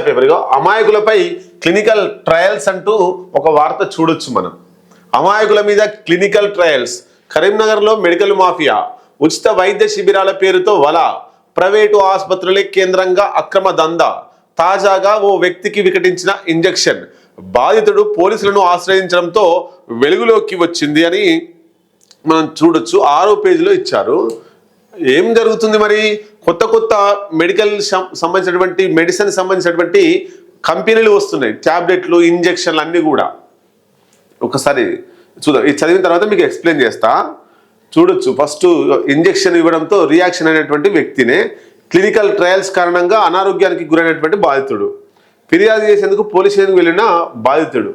పేపర్గా అమాయకులపై clinical trials అంటూ ఒక వార్త చూడొచ్చు మనం. అమాయకుల మీద క్లినికల్ ట్రయల్స్. కరీంనగర్లో మెడికల్ మాఫియా. ఉచిత వైద్య శిబిరాల పేరుతో వల. ప్రైవేటు ఆసుపత్రులే కేంద్రంగా అక్రమ దందా. తాజాగా ఓ వ్యక్తికి వికటించిన ఇంజెక్షన్. బాధితుడు పోలీసులను ఆశ్రయించడంతో వెలుగులోకి వచ్చింది అని మనం చూడొచ్చు. ఆరో పేజీలో ఇచ్చారు. ఏం జరుగుతుంది మరి? కొత్త కొత్త మెడికల్ సంబంధించినటువంటి మెడిసిన్ సంబంధించినటువంటి కంపెనీలు వస్తున్నాయి. టాబ్లెట్లు ఇంజక్షన్లు అన్నీ కూడా. ఒకసారి చూద్దాం. ఇది చదివిన తర్వాత మీకు ఎక్స్ప్లెయిన్ చేస్తా. చూడొచ్చు. ఫస్ట్ ఇంజెక్షన్ ఇవ్వడంతో రియాక్షన్ అయినటువంటి వ్యక్తినే క్లినికల్ ట్రయల్స్ కారణంగా అనారోగ్యానికి గురైనటువంటి బాధితుడు. ఫిర్యాదు చేసేందుకు పోలీస్ స్టేషన్కి వెళ్ళిన బాధితుడు.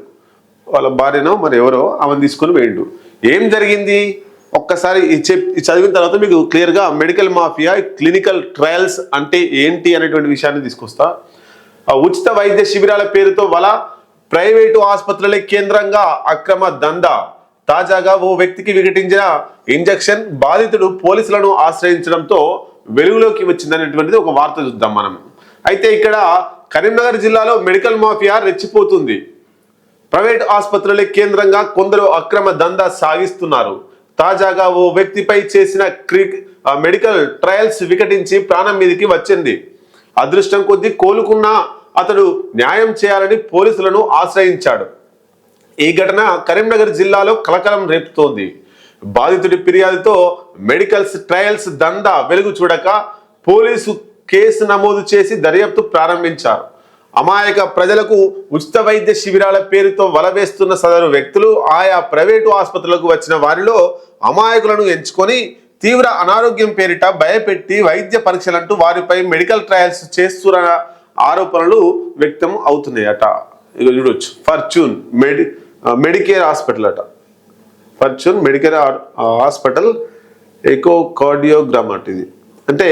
వాళ్ళ భార్యనో మరి ఎవరో ఆమెను తీసుకొని వేయండు ఏం జరిగింది? ఒక్కసారి చెప్ చదివిన తర్వాత మీకు క్లియర్గా మెడికల్ మాఫియా క్లినికల్ ట్రయల్స్ అంటే ఏంటి అనేటువంటి విషయాన్ని తీసుకొస్తా. ఉచిత వైద్య శిబిరాల పేరుతో వల ప్రైవేటు ఆసుపత్రులే కేంద్రంగా అక్రమ దందా. తాజాగా ఓ వ్యక్తికి విఘటించిన ఇంజెక్షన్ బాధితుడు పోలీసులను ఆశ్రయించడంతో వెలుగులోకి వచ్చిందనేటువంటిది ఒక వార్త చూద్దాం మనం. అయితే ఇక్కడ కరీంనగర్ జిల్లాలో మెడికల్ మాఫియా రెచ్చిపోతుంది. ప్రైవేట్ ఆసుపత్రులే కేంద్రంగా కొందరు అక్రమ దందా సాగిస్తున్నారు. తాజాగా ఓ వ్యక్తిపై చేసిన క్రిక్ మెడికల్ ట్రయల్స్ వికటించి ప్రాణం మీదకి వచ్చింది. అదృష్టం కొద్దీ కోలుకున్న అతడు న్యాయం చేయాలని పోలీసులను ఆశ్రయించాడు. ఈ ఘటన కరీంనగర్ జిల్లాలో కలకలం రేపుతోంది. బాధితుడి ఫిర్యాదుతో మెడికల్స్ ట్రయల్స్ దందా వెలుగు చూడక పోలీసు కేసు నమోదు చేసి దర్యాప్తు ప్రారంభించారు. అమాయక ప్రజలకు ఉచిత వైద్య శిబిరాల పేరుతో వలవేస్తున్న సదరు వ్యక్తులు ఆయా ప్రైవేటు ఆసుపత్రులకు వచ్చిన వారిలో అమాయకులను ఎంచుకొని తీవ్ర అనారోగ్యం పేరిట భయపెట్టి వైద్య పరీక్షలంటూ వారిపై మెడికల్ ట్రయల్స్ చేస్తున్న ఆరోపణలు వ్యక్తం అవుతున్నాయట. ఇక చూడొచ్చు. ఫర్చ్యూన్ మెడి మెడికేర్ హాస్పిటల్ అట. Fortune Medicare hospital echo cardiogram అట ఇది. అంటే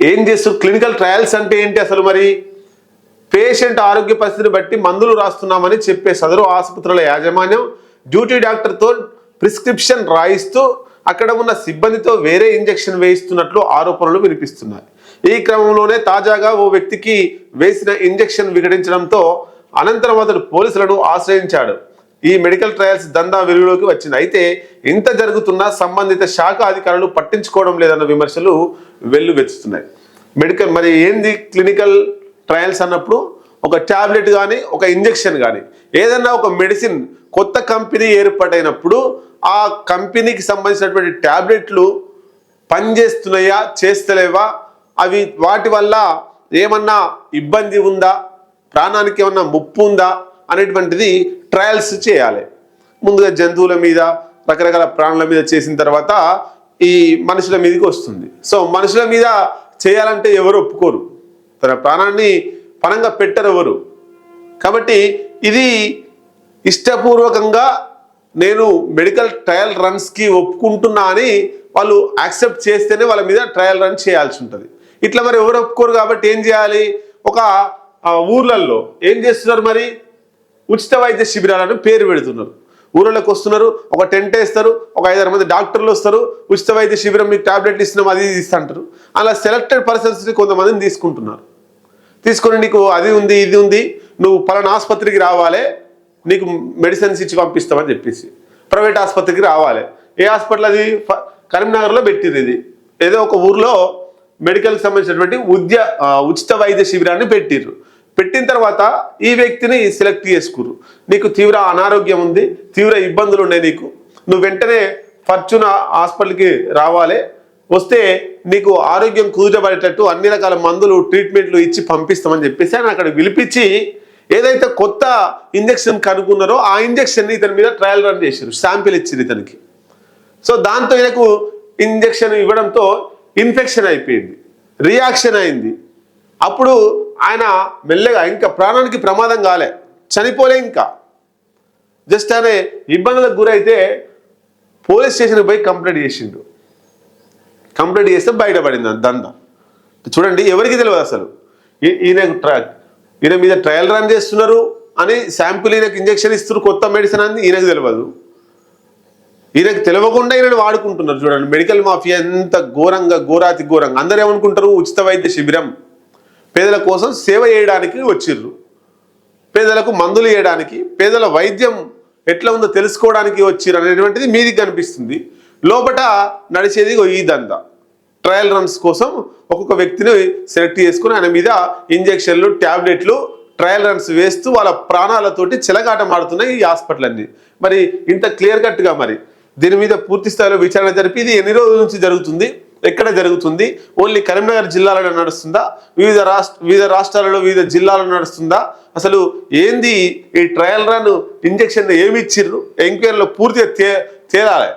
ఏం చేస్తారు? క్లినికల్ ట్రయల్స్ అంటే ఏంటి అసలు మరి? పేషెంట్ ఆరోగ్య పరిస్థితిని బట్టి మందులు రాస్తున్నామని చెప్పే సదరు ఆసుపత్రుల యాజమాన్యం డ్యూటీ డాక్టర్తో ప్రిస్క్రిప్షన్ రాయిస్తూ అక్కడ ఉన్న సిబ్బందితో వేరే ఇంజెక్షన్ వేయిస్తున్నట్లు ఆరోపణలు వినిపిస్తున్నాయి. ఈ క్రమంలోనే తాజాగా ఓ వ్యక్తికి వేసిన ఇంజెక్షన్ విఘటించడంతో అనంతరం అతడు పోలీసులను ఆశ్రయించాడు. ఈ మెడికల్ ట్రయల్స్ దందా వెలుగులోకి వచ్చింది. అయితే ఇంత జరుగుతున్నా సంబంధిత శాఖ అధికారులు పట్టించుకోవడం లేదన్న విమర్శలు వెల్లువెచ్చుతున్నాయి మెడికల్ మరి ఏంది క్లినికల్ ట్రయల్స్ అన్నప్పుడు ఒక టాబ్లెట్ కానీ ఒక ఇంజెక్షన్ కానీ ఏదన్నా ఒక మెడిసిన్ కొత్త కంపెనీ ఏర్పాటైనప్పుడు ఆ కంపెనీకి సంబంధించినటువంటి టాబ్లెట్లు పనిచేస్తున్నాయా చేస్తలేవా అవి వాటి వల్ల ఏమన్నా ఇబ్బంది ఉందా ప్రాణానికి ఏమన్నా ముప్పు ఉందా అనేటువంటిది ట్రయల్స్ చేయాలి. ముందుగా జంతువుల మీద రకరకాల ప్రాణుల మీద చేసిన తర్వాత ఈ మనుషుల మీదకి వస్తుంది. సో మనుషుల మీద చేయాలంటే ఎవరు ఒప్పుకోరు. తన ప్రాణాన్ని పరంగా పెట్టరు ఎవరు. కాబట్టి ఇది ఇష్టపూర్వకంగా నేను మెడికల్ ట్రయల్ రన్స్కి ఒప్పుకుంటున్నా అని వాళ్ళు యాక్సెప్ట్ చేస్తేనే వాళ్ళ మీద ట్రయల్ రన్ చేయాల్సి ఉంటుంది. ఇట్లా మరి ఎవరు ఒప్పుకోరు కాబట్టి ఏం చేయాలి? ఒక ఆ, ఊర్లల్లో ఏం చేస్తున్నారు మరి? ఉచిత వైద్య శిబిరాలను పేరు పెడుతున్నారు. ఊళ్ళలోకి వస్తున్నారు ఒక టెంట్ వేస్తారు ఒక ఐదారు మంది డాక్టర్లు వస్తారు ఉచిత వైద్య శిబిరం మీకు ట్యాబ్లెట్లు ఇస్తున్నాం అది ఇస్తుంటారు అలా సెలెక్టెడ్ పర్సన్స్ని కొంతమందిని తీసుకుంటున్నారు. తీసుకొని నీకు అది ఉంది ఇది ఉంది నువ్వు పలానా ఆసుపత్రికి రావాలి నీకు మెడిసిన్స్ ఇచ్చి పంపిస్తామని చెప్పేసి. ప్రైవేట్ ఆసుపత్రికి రావాలి. ఏ హాస్పిటల్ అది? ఫ- కరీంనగర్లో పెట్టింది ఇది. ఏదో ఒక ఊర్లో మెడికల్కి సంబంధించినటువంటి ఉద్య ఉచిత వైద్య శిబిరాన్ని పెట్టిర్రు. పెట్టిన తర్వాత ఈ వ్యక్తిని సెలెక్ట్ చేసుకుర్రు. నీకు తీవ్ర అనారోగ్యం ఉంది తీవ్ర ఇబ్బందులు ఉన్నాయి నీకు. నువ్వు వెంటనే ఫర్చున హాస్పిటల్కి రావాలి. వస్తే నీకు ఆరోగ్యం కుదుటపడేటట్టు అన్ని రకాల మందులు ట్రీట్మెంట్లు ఇచ్చి పంపిస్తామని చెప్పేసి ఆయన అక్కడ పిలిపించి ఏదైతే కొత్త ఇంజెక్షన్ కనుక్కున్నారో ఆ ఇంజెక్షన్ ఇతని మీద ట్రయల్ రన్ చేశారు. శాంపిల్ ఇచ్చారు ఇతనికి. సో దాంతో ఈయనకు ఇంజెక్షన్ ఇవ్వడంతో ఇన్ఫెక్షన్ అయిపోయింది. రియాక్షన్ అయింది. అప్పుడు ఆయన మెల్లగా ఇంకా ప్రాణానికి ప్రమాదం కాలే. చనిపోలే ఇంకా. జస్ట్ ఆయన ఇబ్బందులకు గురైతే పోలీస్ స్టేషన్కి పోయి కంప్లైంట్ చేసిండు. కంప్లైంట్ చేస్తే బయటపడింది ఆ దంద. చూడండి ఎవరికి తెలియదు అసలు? ఈ- ఈయనకు ఈయన మీద ట్రయల్ రన్ చేస్తున్నారు అని శాంపుల్ ఈయనకు ఇంజక్షన్ ఇస్తున్నారు కొత్త మెడిసిన్ అని ఈయనకు తెలియదు ఈయనకు తెలియకుండా ఈయనను వాడుకుంటున్నారు చూడండి. మెడికల్ మాఫియా ఎంత ఘోరంగా ఘోరాతి ఘోరంగా. అందరు ఏమనుకుంటారు? ఉచిత వైద్య శిబిరం. పేదల కోసం సేవ చేయడానికి వచ్చిర్రు. పేదలకు మందులు వేయడానికి పేదల వైద్యం ఎట్లా ఉందో తెలుసుకోవడానికి వచ్చిర్రు అనేటువంటిది మీది కనిపిస్తుంది. లోపట నడిచేది ఈ దందా. ట్రయల్ రన్స్ కోసం ఒక్కొక్క వ్యక్తిని సెలెక్ట్ చేసుకుని ఆయన మీద ఇంజెక్షన్లు ట్యాబ్లెట్లు ట్రయల్ రన్స్ వేస్తూ వాళ్ళ ప్రాణాలతోటి చెలగాటం ఆడుతున్నాయి ఈ హాస్పిటల్ అన్ని మరి ఇంత క్లియర్ కట్గా మరి దీని మీద పూర్తి స్థాయిలో విచారణ జరిపి ఇది ఎన్ని రోజుల నుంచి జరుగుతుంది ఎక్కడ జరుగుతుంది ఓన్లీ కరీంనగర్ జిల్లాలో నడుస్తుందా వివిధ రాష్ట్ర వివిధ రాష్ట్రాలలో వివిధ జిల్లాలలో నడుస్తుందా అసలు ఏంది ఈ ట్రయల్ రన్ ఇంజక్షన్ ఏమి ఇచ్చిర్రు ఎంక్వైరీలో పూర్తిగా తే తేలాలి.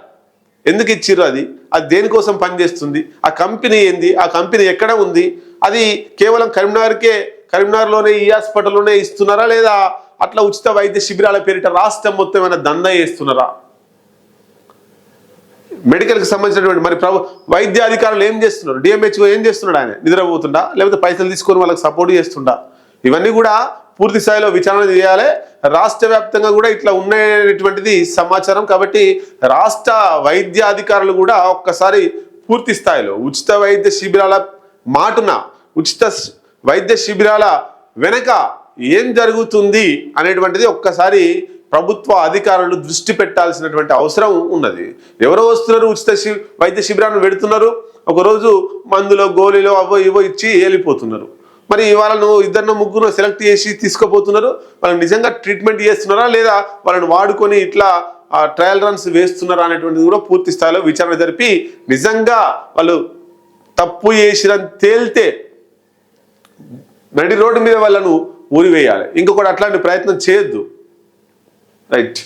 ఎందుకు ఇచ్చిర్రు అది? అది దేనికోసం పనిచేస్తుంది? ఆ కంపెనీ ఏంది? ఆ కంపెనీ ఎక్కడ ఉంది? అది కేవలం కరీంనగర్కే కరీంనగర్లోనే ఈ హాస్పిటల్లోనే ఇస్తున్నారా లేదా? అట్లా ఉచిత వైద్య శిబిరాల పేరిట రాష్ట్రం మొత్తం ఏమైనా దందా చేస్తున్నారా? మెడికల్కి సంబంధించినటువంటి మరి ప్రభు వైద్య అధికారులు ఏం చేస్తున్నారు? డిఎంహెచ్ఓ ఏం చేస్తున్నాడు ఆయన? నిద్రపోతుండా? లేకపోతే పైసలు తీసుకొని వాళ్ళకి సపోర్ట్ చేస్తుండా? ఇవన్నీ కూడా పూర్తి స్థాయిలో విచారణ చేయాలి. రాష్ట్ర వ్యాప్తంగా కూడా ఇట్లా ఉన్నటువంటిది సమాచారం. కాబట్టి రాష్ట్ర వైద్య అధికారులు కూడా ఒక్కసారి పూర్తి స్థాయిలో ఉచిత వైద్య శిబిరాల మాటున ఉచిత వైద్య శిబిరాల వెనక ఏం జరుగుతుంది అనేటువంటిది ఒక్కసారి ప్రభుత్వ అధికారులు దృష్టి పెట్టాల్సినటువంటి అవసరం ఉన్నది. ఎవరో వస్తున్నారు ఉచిత వైద్య శిబిరాన్ని పెడుతున్నారు. ఒకరోజు మందులో గోళీలో అవో ఇవో ఇచ్చి వెళ్ళిపోతున్నారు మరి వాళ్ళను ఇద్దరు ముగ్గురు సెలెక్ట్ చేసి తీసుకుపోతున్నారు. వాళ్ళని నిజంగా ట్రీట్మెంట్ చేస్తున్నారా? లేదా వాళ్ళని వాడుకొని ఇట్లా ట్రయల్ రన్స్ వేస్తున్నారా అనేటువంటిది కూడా పూర్తి స్థాయిలో విచారణ జరిపి నిజంగా వాళ్ళు తప్పు చేసిరని తేలితే నడి రోడ్డు మీద వాళ్ళను ఊరివేయాలి. ఇంకొకటి అట్లాంటి ప్రయత్నం చేయొద్దు. రైట్.